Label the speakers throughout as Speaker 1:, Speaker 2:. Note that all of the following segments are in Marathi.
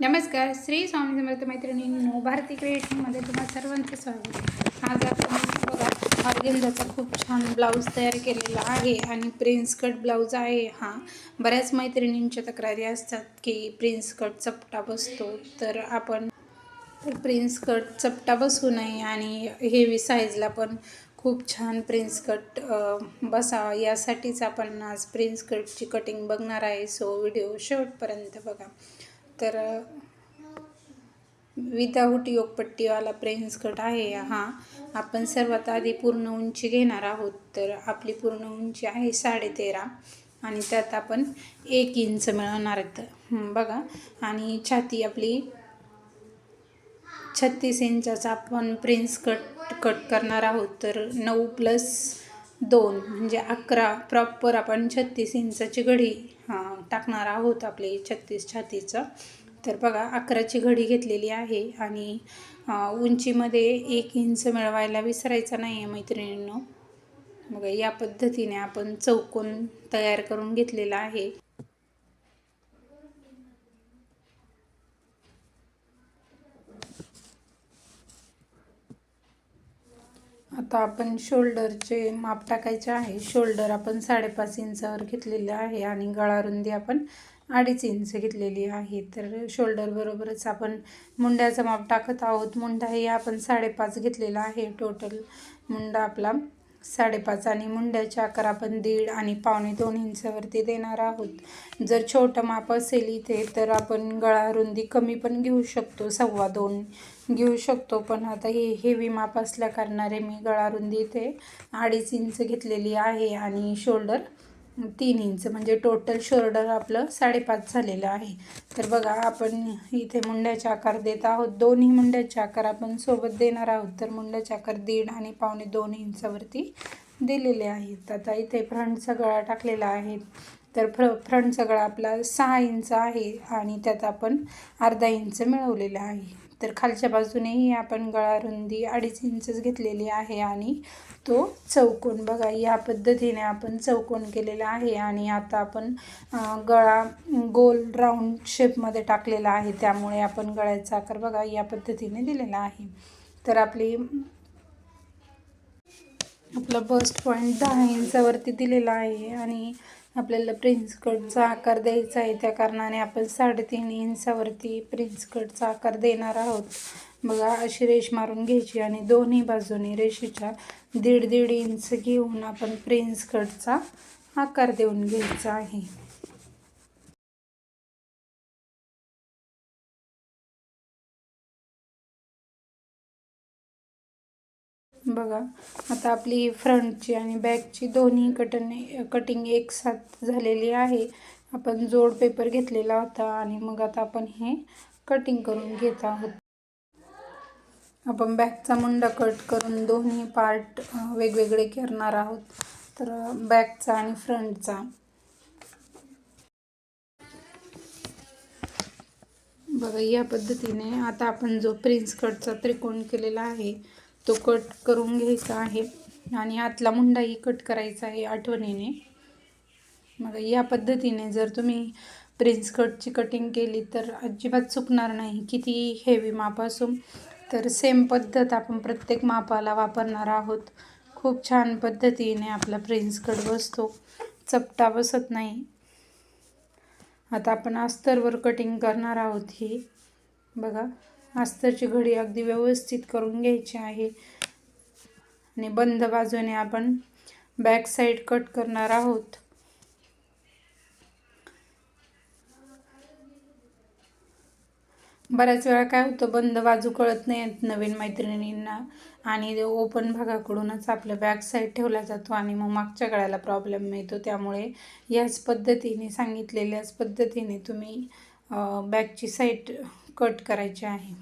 Speaker 1: नमस्कार श्री स्वामी समर्थ मैत्रिणींनो भारती क्रिएशनमध्ये तुम्हा सर्वांचं स्वागत आज आपण बघा ऑर्गेन्झाचा खूप छान ब्लाऊज तयार केलेला आहे आणि प्रिन्स कट ब्लाऊज आहे हा. बऱ्याच मैत्रिणींच्या तक्रारी असतात की प्रिन्स कट चपटा बसतो तर आपण तर प्रिन्स कट चपटा बसू नये आणि हेवी साईजला पण खूप छान प्रिन्स कट बसावा यासाठीच आपण आज प्रिन्स कटची कटिंग बघणार आहे. सो व्हिडिओ शेवटपर्यंत बघा. तर विदाऊट योगपट्टीवाला प्रिन्स कट आहे हा. आपण सर्वात आधी पूर्ण उंची घेणार आहोत तर आपली पूर्ण उंची आहे साडेतेरा आणि त्यात आपण एक इंच मिळवणार आहेत. बघा. आणि छाती आपली छत्तीस इंचाचा आपण प्रिन्स कट कट करणार आहोत तर नऊ प्लस दोन म्हणजे अकरा प्रॉपर आपण छत्तीस इंचाची घडी टाकणार आहोत आपली छत्तीस छातीचं. तर बघा अकराची घडी घेतलेली आहे आणि उंचीमध्ये एक इंच मिळवायला विसरायचा नाही आहे मैत्रिणींनो. मग या पद्धतीने आपण चौकोन तयार करून घेतलेला आहे. आता आपण शोल्डरचे माप टाकायचे आहे. शोल्डर आपण साडेपाच इंचावर घेतलेले आहे आणि गळारुंदी आपण अडीच इंच घेतलेली आहे. तर शोल्डर बरोबरच आपण मुंड्याचं माप टाकत आहोत. मुंडा हे आपण साडेपाच घेतलेला आहे. टोटल मुंडा आपला साडेपाच आणि मुंड्याचे आकार आपण दीड आणि पावणे दोन इंचावरती देणार आहोत. जर छोटं माप असेल इथे तर आपण गळा रुंदी कमी पण घेऊ शकतो. सव्वा दोन घेऊ शकतो पण आता हे हेवी माप असल्या कारणाने मी गळा रुंदी इथे अडीच इंच घेतलेली आहे आणि शोल्डर तीन इंच म्हणजे टोटल शोल्डर आपलं साडेपाच झालेलं आहे. तर बघा आपण इथे मुंड्याचे आकार देत आहोत. दोन्ही मुंड्याचे आकार आपण सोबत देणार आहोत. तर मुंड्याचे आकार दीड आणि पावणे दोन इंचावरती दिलेले आहेत. आता इथे फ्रंटचा गळा टाकलेला आहे. तर फ्र फ्रंटचा गळा आपला सहा इंच आहे आणि त्यात आपण अर्धा इंच मिळवलेला आहे. तर खालच्या बाजूनेही आपण गळा रुंदी अडीच इंचच घेतलेली आहे आणि तो चौकोन बघा या पद्धतीने आपण चौकोन केलेला आहे आणि आता आपण गळा गोल राऊंड शेपमध्ये टाकलेला आहे. त्यामुळे आपण गळ्याचा आकार बघा या पद्धतीने दिलेला आहे. तर आपली आपला बस्ट पॉईंट दहा इंचावरती दिलेला आहे आणि आपल्याला प्रिन्स कटचा आकार द्यायचा आहे. त्या कारणाने आपण साडेतीन इंचावरती प्रिन्स कटचा आकार देणार आहोत. बघा अशी रेष मारून घ्यायची आणि दोन्ही बाजूनी रेषेच्या दीड दीड इंच घेऊन आपण प्रिन्स कटचा आकार देऊन घ्यायचा आहे. बघा. आता आपली फ्रंटची आणि बॅकची दोन्ही कटन कटिंग एक साथ झालेली आहे. आपण जोड पेपर घेतलेला होता आणि मग आता आपण हे कटिंग करून घेत आहोत. आपण बॅकचा मुंडा कट करून दोन्ही पार्ट वेगवेगळे करणार आहोत. तर बॅकचा आणि फ्रंटचा. बघा या पद्धतीने आता आपण जो प्रिन्स कटचा त्रिकोण केलेला आहे तो कट करून घ्यायचा आहे. आणि आतला मुंडाही कट करायचा आहे आठवणीने. मग या पद्धतीने जर तुम्ही प्रिन्स कटची कटिंग केली तर अजिबात चुकणार नाही. किती हेवी माप असो तर सेम पद्धत आपण प्रत्येक मापाला वापरणार आहोत. खूप छान पद्धतीने आपला प्रिन्स कट बसतो. चपटा बसत नाही. आता आपण अस्तरवर कटिंग करणार आहोत ही. बघा. अस्तरची घडी अगदी व्यवस्थित करून घ्यायची आहे. आणि बंद बाजूने आपण बॅक साईड कट करणार आहोत. बऱ्याच वेळा काय होतं बंद बाजू कळत नाही नवीन मैत्रिणींना आणि ओपन भागाकडूनच आपलं बॅक साईड ठेवला जातो आणि मग मागच्या गळ्याला प्रॉब्लेम मिळतो त्यामुळे याच पद्धतीने सांगितलेल्याच पद्धतीने तुम्ही बॅकची साईड कट करायची आहे.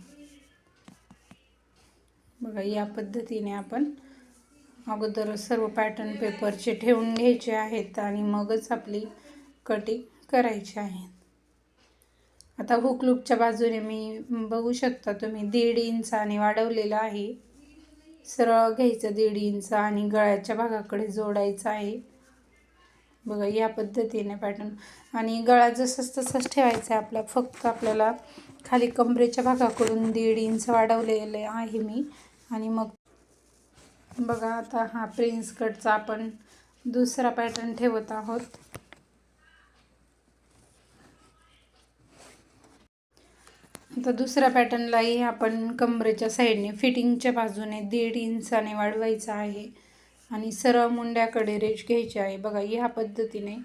Speaker 1: बघा या पद्धतीने आपण अगोदर सर्व पॅटर्न पेपरचे ठेवून घ्यायचे आहेत आणि मगच आपली कटिंग करायची आहे. आता हुक लूपच्या बाजूने मी बघू शकता तुम्ही दीड इंचाने वाढवलेलं आहे. सरळ घ्यायचं दीड इंच आणि गळ्याच्या भागाकडे जोडायचं आहे. बघा या पद्धतीने पॅटर्न आणि गळा जसंच तसंच ठेवायचा आहे आपला. फक्त आपल्याला खाली कमरेच्या भागाकडून दीड इंच वाढवलेले आहे मी. आणि मग बघा आता हा प्रिन्स कटचा आपण दुसरा पॅटर्न ठेवत आहोत. आता दुसऱ्या पॅटर्नलाही आपण कमरेच्या साईडने फिटिंगच्या बाजूने दीड इंचाने वाढवायचं आहे. आणि सरळ मुंड्याकडे रेष घ्यायची आहे. बघा ह्या पद्धतीने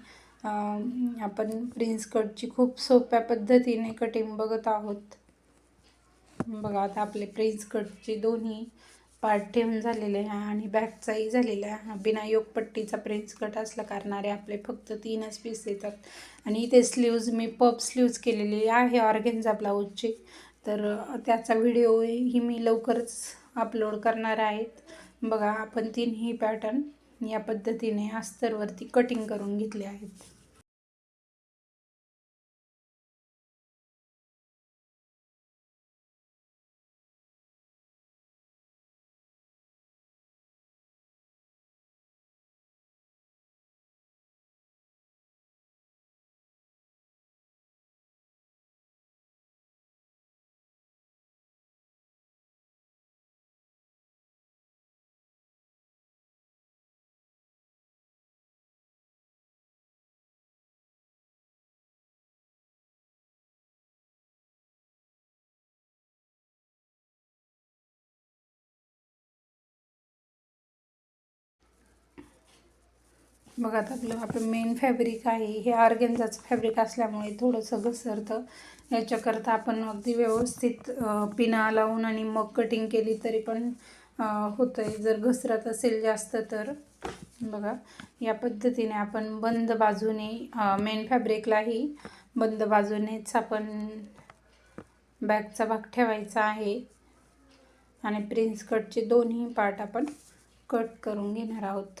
Speaker 1: आपण प्रिन्स कटची खूप सोप्या पद्धतीने कटिंग बघत आहोत. बघा आता आपले प्रिन्स कटचे दोन्ही पार्ट ठेवून झालेले आहे आणि बॅकचाही झालेला आहे. बिना योगपट्टीचा प्रिन्स कट असला कारणारे आपले फक्त तीनच पीस येतात. आणि इथे स्लीव्ज मी पप स्लीव्ज केलेली आहे ऑर्गेन्झा ब्लाऊजची. तर त्याचा व्हिडिओही मी लवकरच अपलोड करणार आहेत बघा आपण तीनही पॅटर्न या पद्धतीने अस्तरवरती कटिंग करून घेतले आहेत. बघा आता आपलं आपलं मेन फॅब्रिक आहे. हे ऑर्गेन्झाचं फॅब्रिक असल्यामुळे थोडंसं घसरतं. याच्याकरता आपण अगदी व्यवस्थित पिना लावून आणि मग कटिंग केली तरी पण होतं आहे जर घसरत असेल जास्त तर. बघा या पद्धतीने आपण बंद बाजूने मेन फॅब्रिकलाही बंद बाजूनेच आपण बॅगचा भाग ठेवायचा आहे. आणि प्रिन्स कटचे दोन्ही पार्ट आपण कट करून घेणार आहोत.